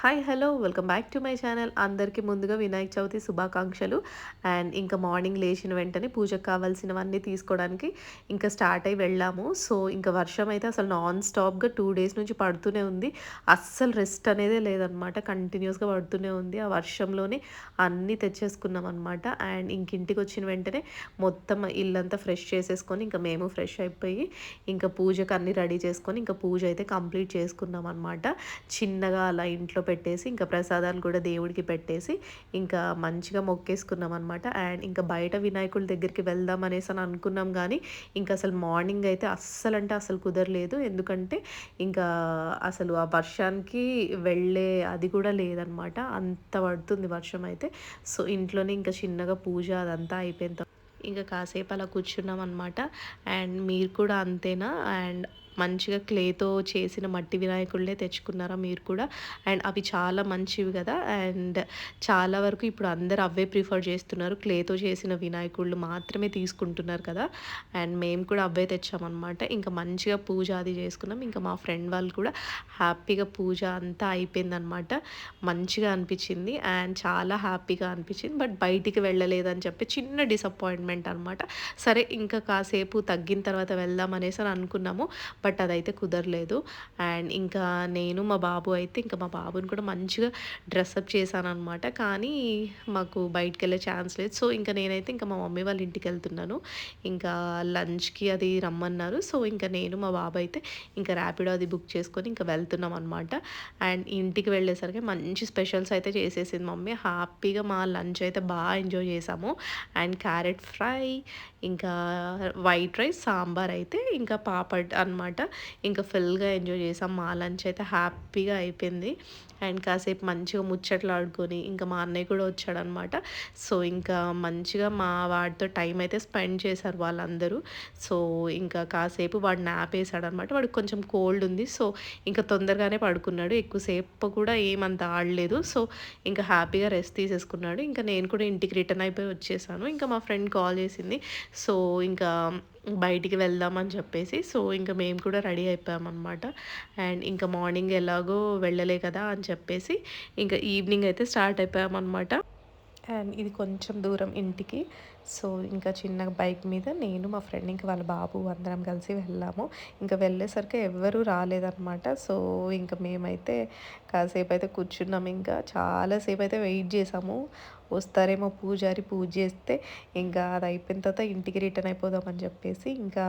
Hi hello welcome back to my channel అందరికీ ముందుగా వినాయక చవితి శుభాకాంక్షలు. అండ్ ఇంకా మార్నింగ్ లేచిన వెంటనే పూజకు కావాల్సినవన్నీ తీసుకోవడానికి ఇంకా స్టార్ట్ అయి వెళ్ళాము. సో ఇంకా వర్షం అయితే అసలు నాన్ స్టాప్గా టూ డేస్ నుంచి పడుతూనే ఉంది. అస్సలు రెస్ట్ అనేదే లేదనమాట కంటిన్యూస్గా పడుతూనే ఉంది. ఆ వర్షంలోనే అన్నీ తెచ్చేసుకున్నాం అనమాట అండ్ ఇంక ఇంటికి వచ్చిన వెంటనే మొత్తం ఇల్లంతా ఫ్రెష్ చేసేసుకొని ఇంకా మేము ఫ్రెష్ అయిపోయి ఇంకా పూజకు అన్నీ రెడీ చేసుకొని ఇంకా పూజ అయితే కంప్లీట్ చేసుకున్నాం అనమాట చిన్నగా అలా ఇంట్లో పెట్టేసి ఇంకా ప్రసాదాలు కూడా దేవుడికి పెట్టేసి ఇంకా మంచిగా మొక్కేసుకున్నాం అనమాట అండ్ ఇంకా బయట వినాయకుడి దగ్గరికి వెళ్దాం అనేసి అని అనుకున్నాం కానీ ఇంకా అసలు మార్నింగ్ అయితే అస్సలు అంటే అసలు కుదరలేదు. ఎందుకంటే ఇంకా అసలు ఆ వర్షానికి వెళ్ళే అది కూడా లేదనమాట అంత పడుతుంది వర్షం అయితే. సో ఇంట్లోనే ఇంకా చిన్నగా పూజ అదంతా అయిపోయిన ఇంకా కాసేపు అలా కూర్చున్నాం అనమాట అండ్ మీరు కూడా అంతేనా? అండ్ మంచిగా క్లేతో చేసిన మట్టి వినాయకుడినే తెచ్చుకున్నారా మీరు కూడా. అండ్ అవి చాలా మంచివి కదా. అండ్ చాలా వరకు ఇప్పుడు అందరు అవే ప్రిఫర్ చేస్తున్నారు. క్లేతో చేసిన వినాయకుళ్ళు మాత్రమే తీసుకుంటున్నారు కదా. అండ్ మేము కూడా అవే తెచ్చామన్నమాట. ఇంకా మంచిగా పూజ అది చేసుకున్నాం. ఇంకా మా ఫ్రెండ్ వాళ్ళు కూడా హ్యాపీగా పూజ అంతా అయిపోయిందనమాట మంచిగా అనిపించింది. అండ్ చాలా హ్యాపీగా అనిపించింది. బట్ బయటికి వెళ్ళలేదని చెప్పి చిన్న డిసప్పాయింట్మెంట్ అనమాట సరే ఇంకా కాసేపు తగ్గిన తర్వాత వెళ్దాం అనేసి అని అనుకున్నాము. బట్ బట్ అదైతే కుదరలేదు. అండ్ ఇంకా నేను మా బాబు అయితే ఇంకా మా బాబుని కూడా మంచిగా డ్రెస్అప్ చేశాను అనమాట కానీ మాకు బయటకు వెళ్ళే ఛాన్స్ లేదు. సో ఇంకా నేనైతే ఇంకా మా మమ్మీ వాళ్ళ ఇంటికి వెళ్తున్నాను. ఇంకా లంచ్కి అది రమ్మన్నారు. సో ఇంకా నేను మా బాబు అయితే ఇంకా ర్యాపిడో అది బుక్ చేసుకొని ఇంకా వెళ్తున్నాం అనమాట అండ్ ఇంటికి వెళ్ళేసరికి మంచి స్పెషల్స్ అయితే చేసేసింది మమ్మీ. హ్యాపీగా మా లంచ్ అయితే బాగా ఎంజాయ్ చేసాము. అండ్ క్యారెట్ ఫ్రై ఇంకా వైట్ రైస్ సాంబార్ అయితే ఇంకా పాపడ్ అనమాట ఇంకా ఫుల్గా ఎంజాయ్ చేసాం. మా లంచ్ అయితే హ్యాపీగా అయిపోయింది. అండ్ కాసేపు మంచిగా ముచ్చట్లు ఆడుకొని ఇంకా మా అన్నయ్య కూడా వచ్చాడనమాట. సో ఇంకా మంచిగా మా వాడితో టైం అయితే స్పెండ్ చేశారు వాళ్ళందరూ. సో ఇంకా కాసేపు వాడు నాప్ వేసాడనమాట. వాడికి కొంచెం కోల్డ్ ఉంది. సో ఇంకా తొందరగానే పడుకున్నాడు. ఎక్కువసేపు కూడా ఏమంత ఆడలేదు. సో ఇంకా హ్యాపీగా రెస్ట్ తీసేసుకున్నాడు. ఇంకా నేను కూడా ఇంటికి రిటర్న్ అయిపోయి వచ్చేసాను. ఇంకా మా ఫ్రెండ్ కాల్ చేసింది. సో ఇంకా బయటికి వెళ్దామని చెప్పేసి సో ఇంకా మేము కూడా రెడీ అయిపోయామన్నమాట. అండ్ ఇంకా మార్నింగ్ ఎలాగో వెళ్ళలే కదా అని చెప్పేసి ఇంకా ఈవినింగ్ అయితే స్టార్ట్ అయిపోయామన్నమాట. అండ్ ఇది కొంచెం దూరం ఇంటికి. సో ఇంకా చిన్న బైక్ మీద నేను మా ఫ్రెండ్ ఇంకా వాళ్ళ బాబు అందరం కలిసి వెళ్ళాము. ఇంకా వెళ్ళేసరికి ఎవ్వరూ రాలేదన్నమాట. సో ఇంకా మేమైతే కాసేపు అయితే కూర్చున్నాము ఇంకా చాలాసేపు అయితే వెయిట్ చేసాము. వస్తారేమో పూజారి పూజ చేస్తే ఇంకా అది అయిపోయిన తర్వాత ఇంటికి రిటర్న్ అయిపోదామని చెప్పేసి ఇంకా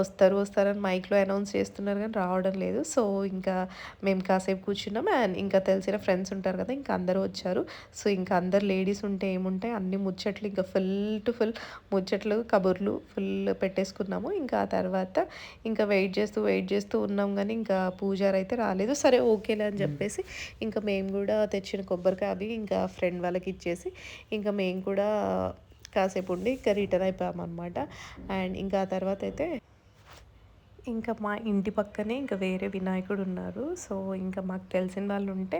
వస్తారు వస్తారని మైక్లో అనౌన్స్ చేస్తున్నారు కానీ రావడం లేదు. సో ఇంకా మేము కాసేపు కూర్చున్నాం అండ్ ఇంకా తెలిసిన ఫ్రెండ్స్ ఉంటారు కదా ఇంకా అందరూ వచ్చారు. సో ఇంకా అందరు లేడీస్ ఉంటే ఏముంటాయి? అన్ని ముచ్చట్లు ఇంకా ఫుల్ టు ఫుల్ ముచ్చట్లు కబుర్లు ఫుల్ పెట్టేసుకున్నాము. ఇంకా ఆ తర్వాత ఇంకా వెయిట్ చేస్తూ వెయిట్ చేస్తూ ఉన్నాం కానీ ఇంకా పూజారి అయితే రాలేదు. సరే ఓకేలే అని చెప్పేసి ఇంకా మేము కూడా తెచ్చిన కొబ్బరికాయ అవి ఇంకా ఫ్రెండ్ వాళ్ళకి ఇచ్చేసి ఇంకా మేము కూడా కాసేపు ఉండి ఇంకా రిటర్న్ అయిపోయామన్నమాట. అండ్ ఇంకా ఆ తర్వాత అయితే ఇంకా మా ఇంటి పక్కనే ఇంకా వేరే వినాయకుడు ఉన్నారు. సో ఇంకా మాకు తెలిసిన వాళ్ళు ఉంటే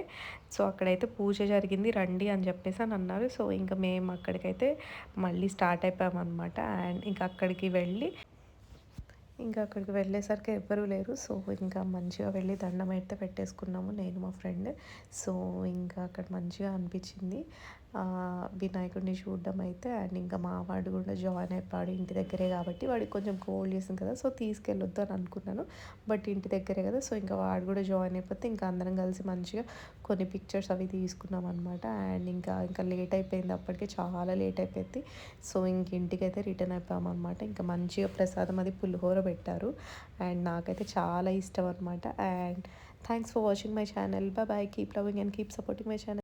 సో అక్కడైతే పూజ జరిగింది రండి అని చెప్పేసి అని అన్నారు. సో ఇంకా మేము అక్కడికైతే మళ్ళీ స్టార్ట్ అయిపోయామన్నమాట. అండ్ ఇంకా అక్కడికి వెళ్ళి ఇంకా అక్కడికి వెళ్ళేసరికి ఎవ్వరూ లేరు. సో ఇంకా మంచిగా వెళ్ళి దండం అయితే పెట్టేసుకున్నాము నేను మా ఫ్రెండ్. సో ఇంకా అక్కడ మంచిగా అనిపించింది. వినాయకుడిని చూడడం అయితే అండ్ ఇంకా మా వాడు కూడా జాయిన్ అయిపోయాడు ఇంటి దగ్గరే కాబట్టి వాడికి కొంచెం కోల్డ్ చేసింది కదా సో తీసుకెళ్ళొద్దు అని అనుకున్నాను. బట్ ఇంటి దగ్గరే కదా సో ఇంకా వాడు కూడా జాయిన్ అయిపోతే ఇంకా అందరం కలిసి మంచిగా కొన్ని పిక్చర్స్ అవి తీసుకున్నాం అనమాట అండ్ ఇంకా ఇంకా లేట్ అయిపోయింది అప్పటికే చాలా లేట్ అయిపోయింది. సో ఇంక ఇంటికి అయితే రిటర్న్ అయిపోయాం అనమాట ఇంకా మంచిగా ప్రసాదం అది పులిహోర పెట్టారు. అండ్ నాకైతే చాలా ఇష్టం అనమాట and thanks for watching my channel. Bye keep loving and keep supporting my channel.